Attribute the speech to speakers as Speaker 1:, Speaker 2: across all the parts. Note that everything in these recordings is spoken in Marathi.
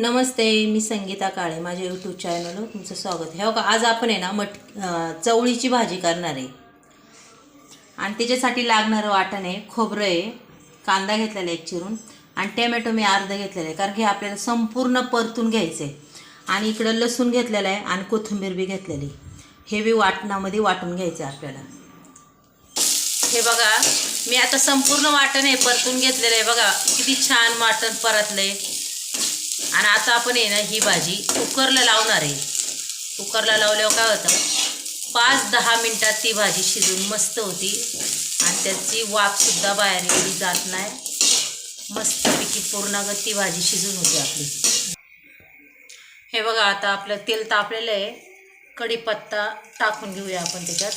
Speaker 1: नमस्ते मी संगीता काळे माझ्या यूट्यूब चॅनलवर तुमचं स्वागत आहे. बघा का? आज आपण आहे ना मट चवळीची भाजी करणार आहे. आणि त्याच्यासाठी लागणारं वाटण आहे खोबरं आहे कांदा घेतलेला आहे एक चिरून आणि टॅमॅटो मी अर्धं घेतलेला आहे कारण की आपल्याला संपूर्ण परतून घ्यायचं आहे आणि इकडं लसूण घेतलेलं आहे आणि कोथिंबीर बी घेतलेली हे बी वाटणामध्ये वाटून घ्यायचं आहे आपल्याला. हे बघा मी आता संपूर्ण वाटण आहे परतून घेतलेलं आहे. बघा किती छान वाटण परतलं आहे आणि आता आपण आहे ना ही भाजी कुकरला लावणार आहे. कुकरला लावल्यावर काय होतं? पाच दहा मिनटात ती भाजी शिजून मस्त होती. आणि त्याची वाफसुद्धा बाहेर गेली जात नाही. मस्तपैकी पूर्णागत ती भाजी शिजून होती आपली. हे बघा आता आपलं तेल तापलेलं आहे. कढीपत्ता टाकून घेऊया आपण त्याच्यात.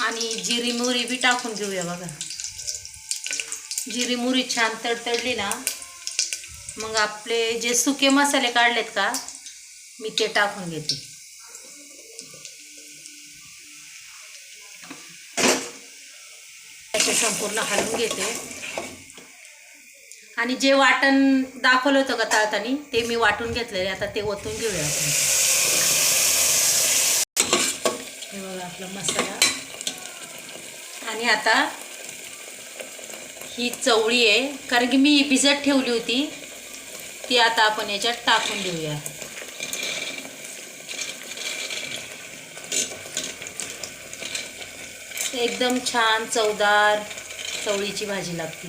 Speaker 1: आणि जिरी मोहरी बी टाकून घेऊया बघा. जिरी मुरी छान तडतडली ना मग आपले जे सुके मसाले काढलेत का मी ते टाकून घेते. त्याचे संपूर्ण हलवून घेते. आणि जे वाटण दाखवलं होतं का ताळतानी ते मी वाटून घेतलेले आता ते ओतून घेऊया आपण. हे बघा आपला मसाला. आणि आता ही चवळी आहे. कारण की मी भिजत ठेवली होती. ती आता आपण याच्यात टाकून देऊया. एकदम छान चवदार चवळीची भाजी लागते.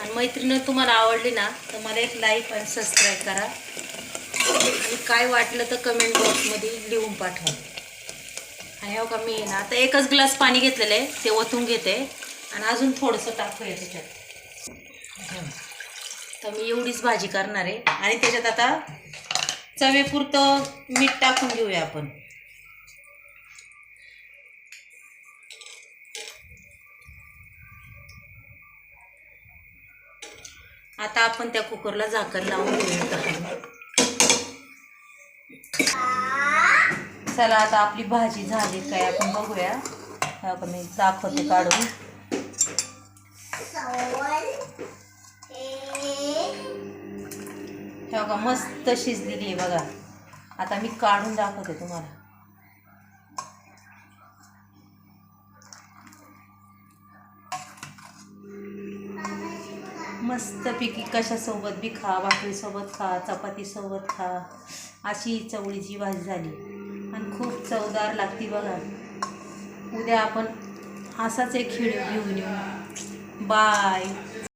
Speaker 1: आणि मैत्रिणी तुम्हाला आवडली ना तर मला एक लाईक आणि सबस्क्राईब करा. आणि काय वाटलं तर कमेंट बॉक्समध्ये लिहून पाठवा. आणि हो का मी ना आता एकच ग्लास पाणी घेतलेलं आहे. ते ओतून घेते. आणि अजून थोडंसं टाकूया त्याच्यात. तर मी एवढीच भाजी करणार आहे. आणि त्याच्यात आता चवेपुरतं मीठ टाकून घेऊया आपण. आता आपण त्या कुकरला झाकण लावून घेऊया चला आता आपली भाजी झाली काय आपण बघूया. मी दाखवते काढून. हे बघा मस्त शिजलेली आहे बघा. आता मी काढून दाखवते तुम्हाला. मस्त पिकी कशासोबत बी खा भाकरीसोबत खा चपातीसोबत खा. अशी चवळीची भाजी झाली. आणि खूप चवदार लागती बघा. उद्या आपण असाच एक खेळ घेऊन येऊ. Bye.